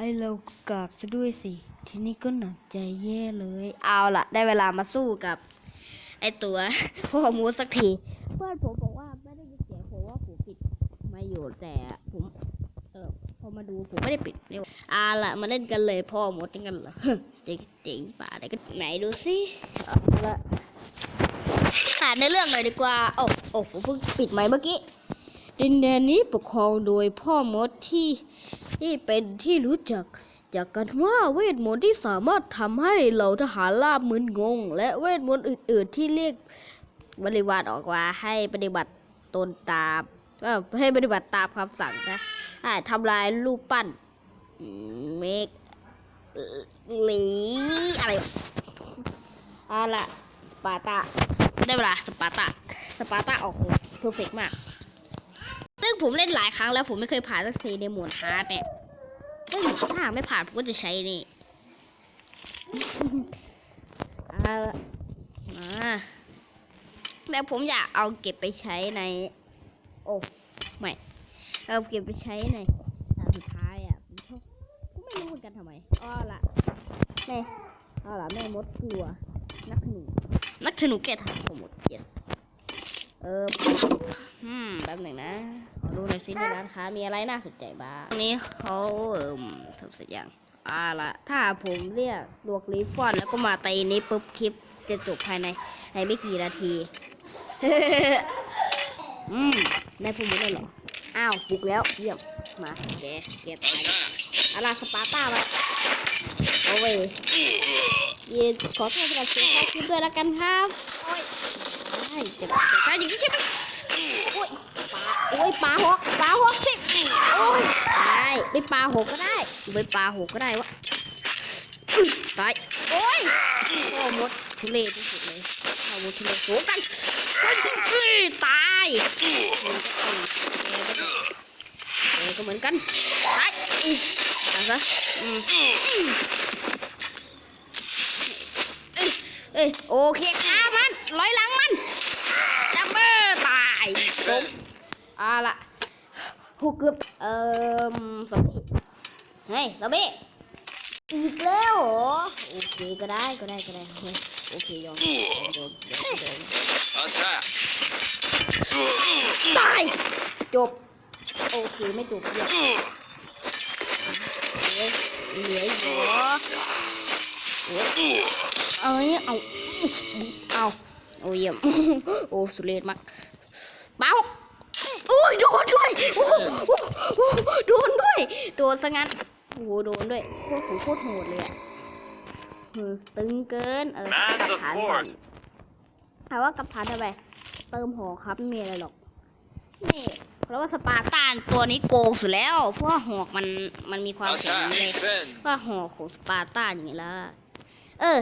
ไอเรากากซะด้วยสิ ทีนี้ก็หนักใจแย่เลย เอาล่ะ ได้เวลามาสู้กับ ไอตัวพ่อมูสักที เพื่อนผมบอกว่าไม่ได้ยินเสียงผมว่าผมปิดไม่อยู่แต่ผมเออพอมาดูผมไม่ได้ปิดเลยเอาล่ะ มาเล่นกันเลยพ่อมดกันเหรอจริงจริงๆป่าไหนก็ไหนดูสิเอาละอ่านในเรื่องหน่อยดีกว่า โอ้โอ้ผมเพิ่งปิดไหมค์เมื่อกี้ดินแดนนี้ปกครองโดยพ่อมดที่ ที่เป็นที่รู้จัก จากกันว่าเวทมนต์ที่สามารถทำให้เหล่าทหารราบมึนงง และเวทมนต์อื่น ๆ ที่เรียกบริวารออกมาให้ปฏิบัติตนตามให้ปฏิบัติตามคำสั่งนะทำลายรูปปั้นเมกหลีอะไรวะเอาละสปาร์ตาได้เวลาสปาร์ตาสปาร์ตาออกเพอร์เฟกมาก ผมเล่นหลายครั้งแล้วผมไม่เคยผ่านสักทีในหมวดฮาร์ดเนี่ยถ้าไม่ผ่านผมก็จะใช้นี่เอาละมาแต่ผมอยากเอาเก็บไปใช้ใน โอ้ไม่เอาเก็บไปใช้ในตอนสุดท้ายอะผมชอบผมไม่รู้เหมือนกันทำไมอ้อละแม่เอละแม่มดกลัว นักหนูนักธนูแก้ทางผมหมด yes เออ อืมแป๊บหนึ่งนะ ดูหน่อยสิในร้านค้ามีอะไรน่าสนใจบ้างนนี้เขาเอ่มทำสร็จยังอ่าละถ้าผมเรียกลวกลิฟฟอนแล้วก็มาตีนี้ปุ๊บคลิปจะจบภายในในไม่กี่นาที อืมได้พูดไม่ได้เหรอ อ้าวปลุกแล้วเยี่ยมมาแกแกตายแล้วอาราสปาร์ต้ามาโอ้ยเย็นขอโทษสำหรับเสียงเข้าคลิปด้วยล้วกันครับ โอ้ยได้เจ็บเจ็บได้อย่างนี้ใช่ไหมโอ้ย อ้ยปลาหกปลาหกสิโอ้ยตายไปปลาหกก็ได้ไปปลาหกก็ได้วะตายโอ้ยโอ้หมดทุเรศที่สุดเลยเอาหมดทุเรศโหกันเอ้ยตายแกก็เหมือนกันตายเอตายซะอือเอ้ยโอเคฆ่ามันร้อยหลังมันจับเบอร์ตายจบ เอาละโหเกือบเอ่อสมบี้เฮ้ยสมบี้อีกแล้วเหรอโอเคก็ได้ก็ได้ก็ได้เฮ้ยโอเคยอมยอมยอมยอมยอม Attack! ตายจบโอเคไม่จบเดี๋ยวเฮ้ยเหลืออีกเหรอโอ้ยเอาเนี่ยเอาเอาโอ้ยเยี่ยมโอ้สุดเรศมากเบ้าโอ้ ยโดนด้วยโอ้โหโอ้โหโดนด้วย โดนซะงั้นโอ้โหโดนด้วยโคตรโหโคตรโหดเลยอะเออตึงเกินเออ Man กับ the ฐานก่อน fort! ถามว่ากับฐานทำไมเติมหอครับไม่มีอะไรหรอกนี่เพราะว่าสปาร์ตานตัวนี้โกงสุดแล้วเพราะว่าหอกมันมันมีความแข็ง Attack! เลย Defend! ว่าหอกของสปาร์ตาอย่างนี้ละเออ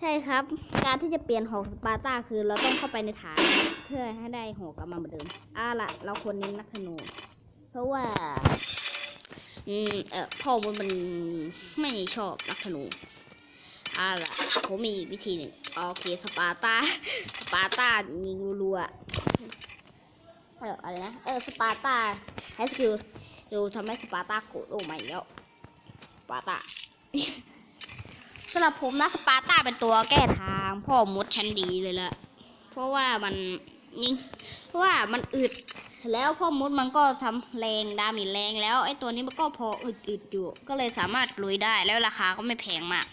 ใช่ครับ การที่จะเปลี่ยนหอกสปาร์ตาคือเราต้องเข้าไปในฐานเพื่อให้ได้หอกกลับมาเหมือนเดิมอ่าล่ะ เราควรเน้นนักธนู เพราะว่า อืมเออพ่อมันมันไม่ชอบนักธนูอ่าล่ะผมมีวิธีหนึ่งโอเคสปาร์ตาสปาร์ตายิงรัวๆเอออะไรนะเออสปาร์ตาใช้สกิลดูทำให้สปาร์ตาโกรธโอ้ไม่แล้วสปาร์ตาำหรับผมนะสปาร์ต้าเป็นตัวแก้ทางพ่อมดชั้นดีเลยละเพราะว่ามันยิงเพราะว่ามันอึดแล้วพ่อมดมันก็ทำแรงดามิแรงแล้วไอ้ตัวนี้มันก็พออึดๆอยู่ ก็เลยสามารถลุยได้แล้วราคาก็ไม่แพงมาก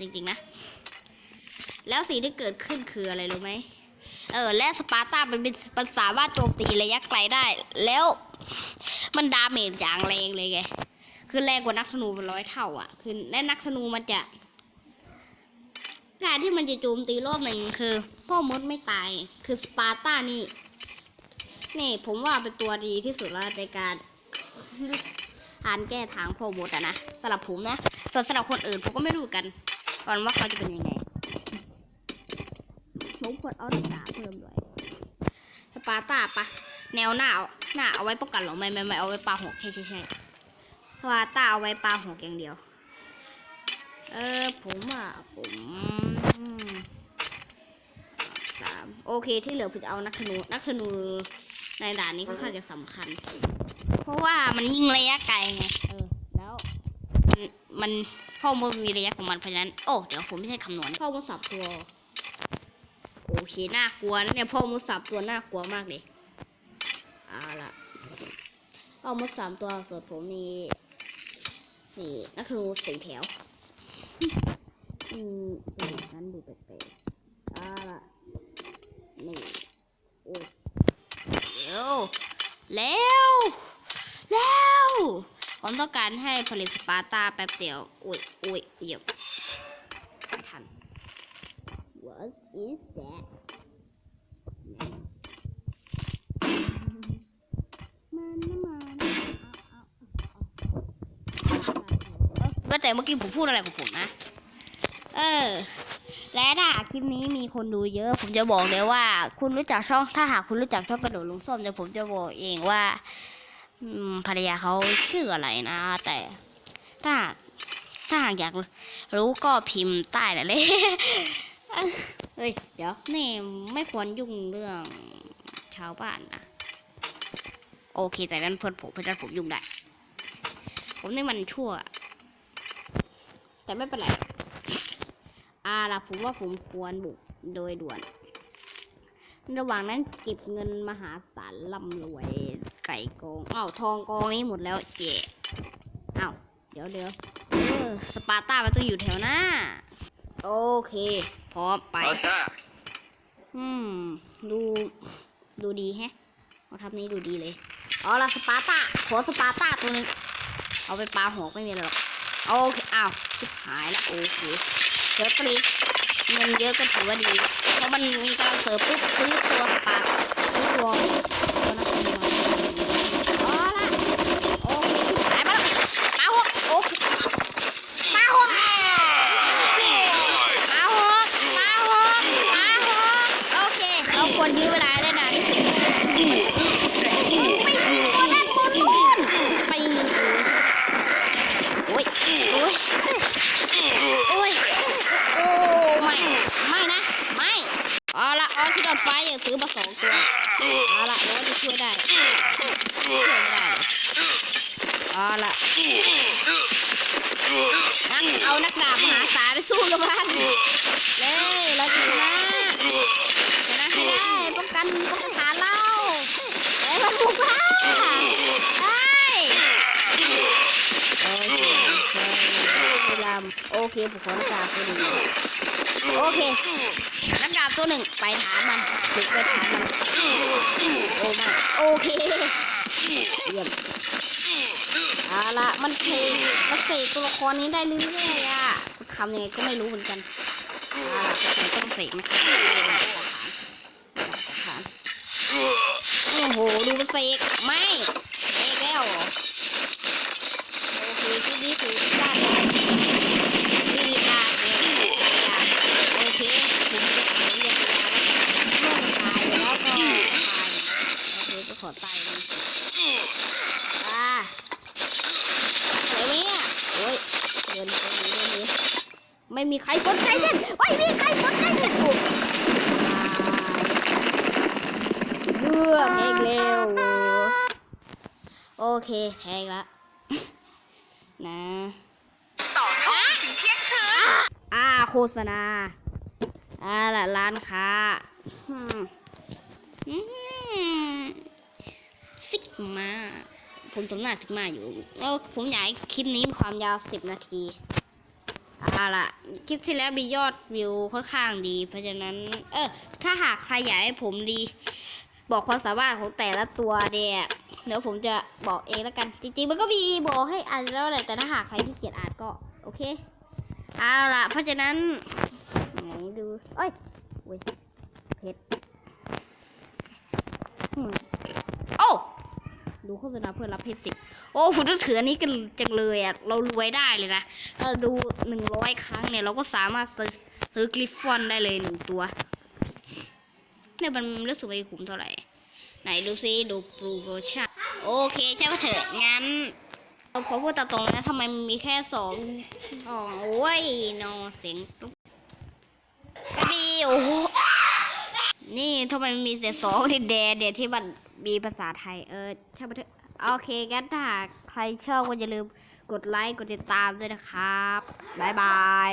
จริงๆนะ แล้วสิ่งที่เกิดขึ้นคืออะไรรู้ไหมเออ และสปาร์ตามันเป็นมันสามารถโจมตีระยะไกลได้ แล้วมันดาเมจอย่างแรงเลยไง คือแรงกว่านักธนูเป็นร้อยเท่าอะ คือและนักธนูมันจะการที่มันจะโจมตีรอบหนึ่งคือ พ่อมดไม่ตาย คือสปาร์ตานี่ นี่ผมว่าเป็นตัวดีที่สุดแล้วในการทานแก้ทางพ่อมดอะนะสำหรับผมนะส่วนสำหรับคนอื่นผมก็ไม่รู้กันก่อนว่าเขาจะเป็นยังไงผมควรเอาดาเพิ่มด้วยสปาร์ตาปะแนวหน้าเอาหน้าเอาไว้ป้องกันหรอไม่ไม่ไม่เอาไว้ปาหอกใช่ใช่ใช่ สปาร์ตาเอาไว้ปลาหอกอย่างเดียว เออผมอะผมสามโอเคที่เหลือผมจะเอานักธนูนักธนูในด่านนี้ค่อนข้างจะสำคัญ เพราะว่ามันยิงระยะไกลไงเออแล้วมันข้อมูลมีระยะของมันเพราะฉะนั้นโอ้เดี๋ยวผมไม่ใช่คำนวณข้อมูลสับตัวโอเคน่ากลัวนะเนี่ยพ่อมูลสับตัวน่ากลัวมากเลยเอาละข้อมูลสามตัวส่วนผมมี นี่นักธนูสี่แถว อืมเป็นอย่างนั้นดูแปลกๆเอาละนี่ โอ้เร็วเร็วเร็วผมต้องการให้ผลิตสปาร์ตาแป๊บเดียว อุ้ยอุ้ยเดี๋ยวไม่ทัน what is that มันน้ำมันเอาเอา เอาว่าแต่เมื่อกี้ผมพูดอะไรของผมนะ เออ และถ้าหากคลิปนี้มีคนดูเยอะ ผมจะบอกเลยว่า คุณรู้จักช่อง ถ้าหากคุณรู้จักช่องกระโดดลงส้มเดี๋ยวผมจะบอกเองว่าภรรยาเขาชื่ออะไรนะ แต่ถ้าถ้าหากอยากรู้ก็พิมพ์ใต้นั่นเลยเฮ้ย เดี๋ยว นี่ไม่ควรยุ่งเรื่องชาวบ้านนะ โอเคแต่นั้นเพื่อนผมเพื่อนผมยุ่งได้ ผมนี่มันชั่ว แต่ไม่เป็นไรอาล่ะผมว่าผมควรบุกโดยด่วน ระหว่างนั้นเก็บเงินมหาศาลร่ำรวย ไก่กองอ้าวทองกองนี้หมดแล้วเย่อ้าวเดี๋ยวเดี๋ยวเออสปาร์ต้ามันต้องอยู่แถวหน้า โอเค พร้อมไป Attack! อืม ดูดูดีแฮะเอาทับนี้ดูดีเลย เอาละสปาร์ต้าขอสปาร์ต้าตัวหนึง เอาไปปาหัวไม่มีอะไรหรอก โอเคอ้าวชิบหายแล้วโอเคเดี๋ยวปรีเงินเยอะก็ถือว่าดี เพราะมันมีการเสริมปุ๊บซื้อตัวปลาซื้อตัวตัวนักเรียนเอาละโอเคหายไปแล้วปาหัวโอเคปาหัวปาหัวปาหัวปาหัวโอเค เราควรยื้อเวลาได้นานที่สุดไปตัวด้านบนนู่นไป โอ้ยโอ้ยโอ้ยโอ้ไม่ไม่นะไม่เอาละเอาที่ดอดไฟอย่าซื้อมาสองตัวเอาละแล้วจะช่วยได้ช่วยไม่ได้เอาละนักเอานักดาบมหาศาลไปสู้กับมันเลยเราจะชนะชนะให้ได้ป้องกันป้องกันฐานเราเอ้ยมันบุกมาได้ โอเคโอเคลำโอเคผมขอนักดาบตัวหนึ่งโอเคนักดาบตัวหนึ่งไปฐานมันถึงไปฐานมันโอ้ไม่โอเคเยี่ยมเอาละมันเทมันเสกตัวละครนี้ได้เรื่อยๆอะทำยังไงก็ไม่รู้เหมือนกันเอาละแต่ต้องเสกนะครับฐานโอ้โหดูมันเสกไม่เสกแล้วเหรอโอเคที่นี่คือด้านดีอาร์เนี่ยโอเคผมจะขอเรียนเวลาว่าช่วงตายแล้วก็ตายโอเคก็ขอตายเลยอ่าอะไรวะเนี่ยโอ้ยเดินไปเรื่อยๆ ไม่มีใครสนใจเล่นไม่มีใครสนใจเล่นเบื่อเพลงเร็วโอเคแพงละนะต่อทุ่มถึงเที่ยงคืนอ่าโฆษณาอ่าละร้านค้าอืมอืมซิกมา ผมจำหน้าถึงมาอยู่เออผมอยากให้คลิปนี้มีความยาวสิบนาที เอาละคลิปที่แล้วมียอดวิวค่อนข้างดี เพราะฉะนั้น เออ ถ้าหากใครอยากให้ผมดี บอกความสามารถของแต่ละตัวเนี่ยเดี๋ยวผมจะบอกเองแล้วกัน จริงๆมันก็มีบอกให้อ่านแล้วแหละแต่ถ้าหากใครที่เกียจอ่านก็โอเคเอาล่ะ เพราะฉะนั้นไหนดูเอ้ยเว้ยเพชรโอ้ดูโฆษณาเพื่อรับเพชรสิ โอ้ผมต้องถืออันนี้กันจังเลยอะ เรารวยได้เลยนะเราดูหนึ่งร้อยครั้งเนี่ยเราก็สามารถซื้อซื้อกริฟฟอนได้เลยหนึ่งตัว เนี่ยมันรู้สึกว่าคุ้มเท่าไหร่ ไหนดูซิดูโปรโมชั่นโอเคใช่ปะเถอะงั้นเราขอพูดตามตรงนะทำไมมีแค่สองอ๋อโอ้ยนอเสียงตุ๊บกระดีโอ้โหนี่ทำไมมันมีแต่สองที่แดเดที่มันมีภาษาไทยเออใช่ปะเถอะ โอเคงั้นถ้าใครชอบก็อย่าลืมกดไลค์กดติดตามด้วยนะครับ บ๊ายบาย